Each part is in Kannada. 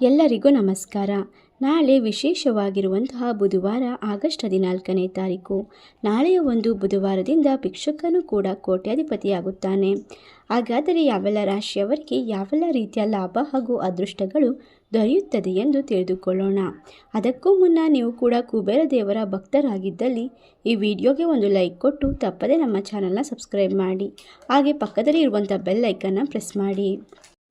ಎಲ್ಲರಿಗೂ ನಮಸ್ಕಾರ. ನಾಳೆ ವಿಶೇಷವಾಗಿರುವಂತಹ ಬುಧವಾರ ಆಗಸ್ಟ್ ಹದಿನಾಲ್ಕನೇ ತಾರೀಕು. ನಾಳೆಯ ಒಂದು ಬುಧವಾರದಿಂದ ಭಿಕ್ಷುಕನು ಕೂಡ ಕೋಟ್ಯಾಧಿಪತಿಯಾಗುತ್ತಾನೆ. ಹಾಗಾದರೆ ಯಾವೆಲ್ಲ ರಾಶಿಯವರಿಗೆ ಯಾವೆಲ್ಲ ರೀತಿಯ ಲಾಭ ಹಾಗೂ ಅದೃಷ್ಟಗಳು ದೊರೆಯುತ್ತದೆ ಎಂದು ತಿಳಿದುಕೊಳ್ಳೋಣ. ಅದಕ್ಕೂ ಮುನ್ನ ನೀವು ಕೂಡ ಕುಬೇರ ದೇವರ ಭಕ್ತರಾಗಿದ್ದಲ್ಲಿ ಈ ವಿಡಿಯೋಗೆ ಒಂದು ಲೈಕ್ ಕೊಟ್ಟು ತಪ್ಪದೇ ನಮ್ಮ ಚಾನಲ್ನ ಸಬ್ಸ್ಕ್ರೈಬ್ ಮಾಡಿ. ಹಾಗೆ ಪಕ್ಕದಲ್ಲಿ ಇರುವಂಥ ಬೆಲ್ ಐಕನ್ನ ಪ್ರೆಸ್ ಮಾಡಿ.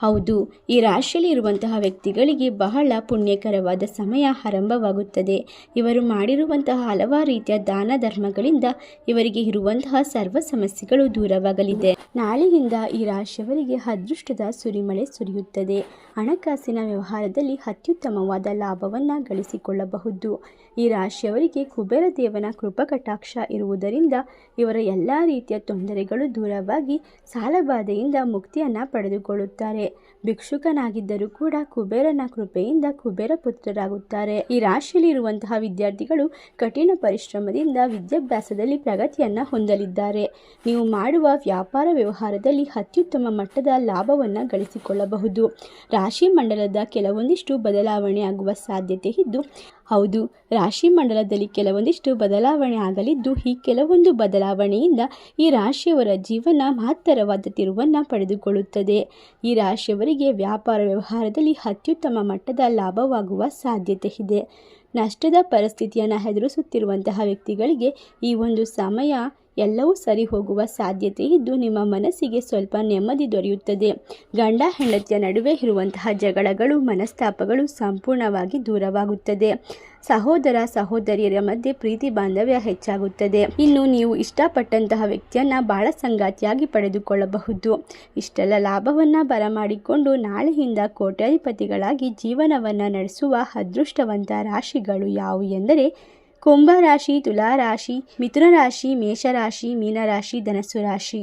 ಹೌದು, ಈ ರಾಶಿಯಲ್ಲಿ ಇರುವಂತಹ ವ್ಯಕ್ತಿಗಳಿಗೆ ಬಹಳ ಪುಣ್ಯಕರವಾದ ಸಮಯ ಆರಂಭವಾಗುತ್ತದೆ. ಇವರು ಮಾಡಿರುವಂತಹ ಹಲವಾರು ರೀತಿಯ ದಾನ ಧರ್ಮಗಳಿಂದ ಇವರಿಗೆ ಇರುವಂತಹ ಸರ್ವ ಸಮಸ್ಯೆಗಳು ದೂರವಾಗಲಿದೆ. ನಾಳೆಯಿಂದ ಈ ರಾಶಿಯವರಿಗೆ ಅದೃಷ್ಟದ ಸುರಿಮಳೆ ಸುರಿಯುತ್ತದೆ. ಹಣಕಾಸಿನ ವ್ಯವಹಾರದಲ್ಲಿ ಅತ್ಯುತ್ತಮವಾದ ಲಾಭವನ್ನು ಗಳಿಸಿಕೊಳ್ಳಬಹುದು. ಈ ರಾಶಿಯವರಿಗೆ ಕುಬೇರ ದೇವನ ಕೃಪಕಟಾಕ್ಷ ಇರುವುದರಿಂದ ಇವರ ಎಲ್ಲ ರೀತಿಯ ತೊಂದರೆಗಳು ದೂರವಾಗಿ ಸಾಲಬಾಧೆಯಿಂದ ಮುಕ್ತಿಯನ್ನು ಪಡೆದುಕೊಳ್ಳುತ್ತಾರೆ. ಭಿಕ್ಷುಕನಾಗಿದ್ದರೂ ಕೂಡ ಕುಬೇರನ ಕೃಪೆಯಿಂದ ಕುಬೇರ ಪುತ್ರರಾಗುತ್ತಾರೆ. ಈ ರಾಶಿಯಲ್ಲಿ ಇರುವಂತಹ ವಿದ್ಯಾರ್ಥಿಗಳು ಕಠಿಣ ಪರಿಶ್ರಮದಿಂದ ವಿದ್ಯಾಭ್ಯಾಸದಲ್ಲಿ ಪ್ರಗತಿಯನ್ನು ಹೊಂದಲಿದ್ದಾರೆ. ನೀವು ಮಾಡುವ ವ್ಯಾಪಾರ ವ್ಯವಹಾರದಲ್ಲಿ ಅತ್ಯುತ್ತಮ ಮಟ್ಟದ ಲಾಭವನ್ನು ಗಳಿಸಿಕೊಳ್ಳಬಹುದು. ರಾಶಿ ಮಂಡಲದ ಕೆಲವೊಂದಿಷ್ಟು ಬದಲಾವಣೆ ಆಗುವ ಸಾಧ್ಯತೆ ಇದ್ದು ಹೌದು, ರಾಶಿ ಮಂಡಲದಲ್ಲಿ ಕೆಲವೊಂದಿಷ್ಟು ಬದಲಾವಣೆ ಆಗಲಿದ್ದು, ಈ ಕೆಲವೊಂದು ಬದಲಾವಣೆಯಿಂದ ಈ ರಾಶಿಯವರ ಜೀವನ ಮಹತ್ತರವಾದ ತಿರುವನ್ನು ಪಡೆದುಕೊಳ್ಳುತ್ತದೆ. ಈ ರಾಶಿಯವರಿಗೆ ವ್ಯಾಪಾರ ವ್ಯವಹಾರದಲ್ಲಿ ಅತ್ಯುತ್ತಮ ಮಟ್ಟದ ಲಾಭವಾಗುವ ಸಾಧ್ಯತೆ ಇದೆ ನಷ್ಟದ ಪರಿಸ್ಥಿತಿಯನ್ನು ಎದುರಿಸುತ್ತಿರುವಂತಹ ವ್ಯಕ್ತಿಗಳಿಗೆ ಈ ಒಂದು ಸಮಯ ಎಲ್ಲವೂ ಸರಿ ಹೋಗುವ ಸಾಧ್ಯತೆ ಇದ್ದು ನಿಮ್ಮ ಮನಸ್ಸಿಗೆ ಸ್ವಲ್ಪ ನೆಮ್ಮದಿ ದೊರೆಯುತ್ತದೆ. ಗಂಡ ಹೆಂಡತಿಯ ನಡುವೆ ಇರುವಂತಹ ಜಗಳಗಳು, ಮನಸ್ತಾಪಗಳು ಸಂಪೂರ್ಣವಾಗಿ ದೂರವಾಗುತ್ತದೆ. ಸಹೋದರ ಸಹೋದರಿಯರ ಮಧ್ಯೆ ಪ್ರೀತಿ ಬಾಂಧವ್ಯ ಹೆಚ್ಚಾಗುತ್ತದೆ. ಇನ್ನು ನೀವು ಇಷ್ಟಪಟ್ಟಂತಹ ವ್ಯಕ್ತಿಯನ್ನ ಬಹಳ ಸಂಗಾತಿಯಾಗಿ ಪಡೆದುಕೊಳ್ಳಬಹುದು. ಇಷ್ಟೆಲ್ಲ ಲಾಭವನ್ನ ಬರಮಾಡಿಕೊಂಡು ನಾಳೆಯಿಂದ ಕೋಟ್ಯಾಧಿಪತಿಗಳಾಗಿ ಜೀವನವನ್ನ ನಡೆಸುವ ಅದೃಷ್ಟವಂತ ರಾಶಿಗಳು ಯಾವುವು ಎಂದರೆ ಕುಂಭರಾಶಿ ತುಲಾರಾಶಿ ಮಿಥುನ ರಾಶಿ ಮೇಷರಾಶಿ ಮೀನರಾಶಿ ಧನಸ್ಸು ರಾಶಿ.